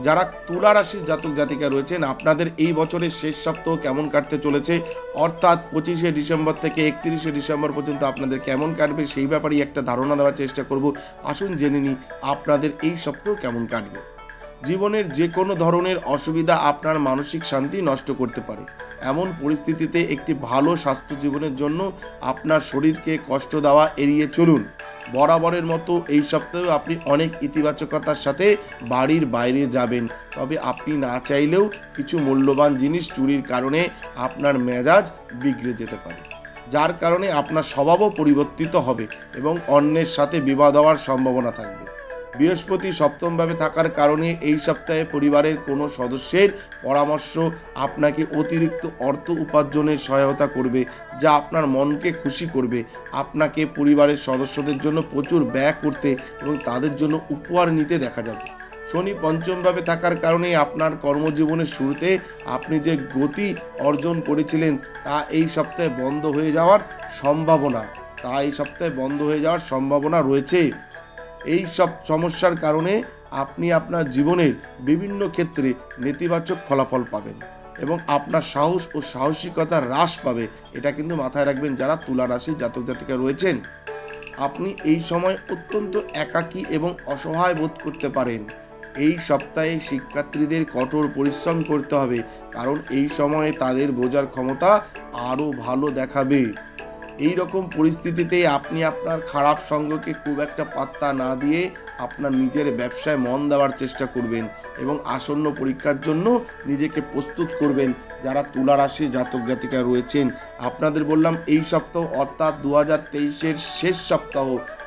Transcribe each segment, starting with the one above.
যারা তুলা রাশির জাতক জাতিকা রয়েছেন, আপনাদের এই বছরের শেষ সপ্তাহ কেমন কাটতে চলেছে? অর্থাৎ পঁচিশে ডিসেম্বর থেকে একত্রিশে ডিসেম্বর পর্যন্ত আপনাদের কেমন কাটবে? সেই ব্যাপারেই একটা ধারণা দেওয়ার চেষ্টা করব। আসুন জেনে নিই, আপনাদের এই সপ্তাহ কেমন কাটবে? জীবনের যে কোনো ধরনের অসুবিধা আপনার মানসিক শান্তি নষ্ট করতে পারে। এমন পরিস্থিতিতে একটি ভালো স্বাস্থ্য জীবনের জন্য আপনার শরীরকে কষ্ট দেওয়া এড়িয়ে চলুন। বরাবরের মতো এই সপ্তাহে আপনি অনেক ইতিবাচকতার সাথে বাড়ির বাইরে যাবেন। তবে আপনি না চাইলেও কিছু মূল্যবান জিনিস চুরির কারণে আপনার মেজাজ বিগড়ে যেতে পারে। যার কারণে আপনার স্বভাবও পরিবর্তিত হবে এবং অন্যের সাথে বিবাদ হওয়ার সম্ভাবনা থাকবে। বৃহস্পতি সপ্তমভাবে থাকার কারণে এই সপ্তাহে পরিবারের কোনো সদস্যের পরামর্শ আপনাকে অতিরিক্ত অর্থ উপার্জনের সহায়তা করবে, যা আপনার মনকে খুশি করবে। আপনাকে পরিবারের সদস্যদের জন্য প্রচুর ব্যয় করতে এবং তাদের জন্য উপহার নিতে দেখা যাবে। শনি পঞ্চমভাবে থাকার কারণে আপনার কর্মজীবনের শুরুতে আপনি যে গতি অর্জন করেছিলেন, তা এই সপ্তাহে বন্ধ হয়ে যাওয়ার সম্ভাবনা, তা এই সপ্তাহে বন্ধ হয়ে যাওয়ার সম্ভাবনা রয়েছে। এই সব সমস্যার কারণে আপনি আপনার জীবনের বিভিন্ন ক্ষেত্রে নেতিবাচক ফলাফল পাবেন এবং আপনার সাহস ও সাহসিকতা হ্রাস পাবে। এটা কিন্তু মাথায় রাখবেন যারা তুলা রাশির জাতক জাতিকা রয়েছেন। আপনি এই সময় অত্যন্ত একাকী এবং অসহায় বোধ করতে পারেন। এই সপ্তাহে শিক্ষার্থীদের কঠোর পরিশ্রম করতে হবে, কারণ এই সময়ে তাদের বোঝার ক্ষমতা আরও ভালো দেখাবে। এই রকম পরিস্থিতিতে আপনি আপনার খারাপ সঙ্গকে খুব একটা পাত্তা না দিয়ে আপনার নিজের ব্যবসায় মন দেওয়ার চেষ্টা করবেন এবং আসন্ন পরীক্ষার জন্য নিজেকে প্রস্তুত করবেন। যারা তুলা রাশি জাতক জাতিকা রয়েছেন, আপনাদের বললাম এই সপ্তাহ অর্থাৎ দু হাজার তেইশের শেষ সপ্তাহ।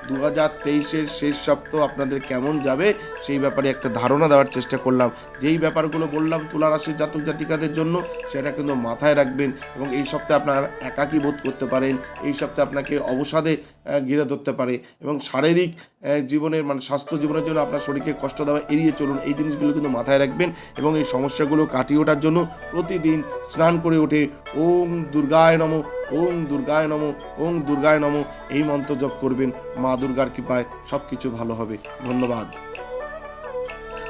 দু হাজার তেইশের শেষ সপ্তাহ আপনাদের কেমন যাবে সেই ব্যাপারে একটা ধারণা দেওয়ার চেষ্টা করলাম। যেই ব্যাপারগুলো বললাম তুলা রাশির জাতক জাতিকাদের জন্য, সেটা কিন্তু মাথায় রাখবেন এবং এই সপ্তাহে আপনার একাকী বোধ করতে পারেন। এই সপ্তাহে আপনাকে অবসাদে ঘিরে ধরতে পারে এবং শারীরিক জীবনের মানে স্বাস্থ্য জীবনের জন্য আপনার শরীরকে কষ্ট দেওয়া, এড়িয়ে চলুন। এই জিনিসগুলো কিন্তু মাথায় রাখবেন এবং এই সমস্যাগুলো কাটিয়ে ওঠার জন্য প্রতিদিন স্নান করে ওঠে ওম দুর্গায় নম, ওম দুর্গায় নম, ওম দুর্গায় নম, এই মন্ত্র জপ করবেন। মা দুর্গার কৃপায় সব কিছু ভালো হবে। ধন্যবাদ।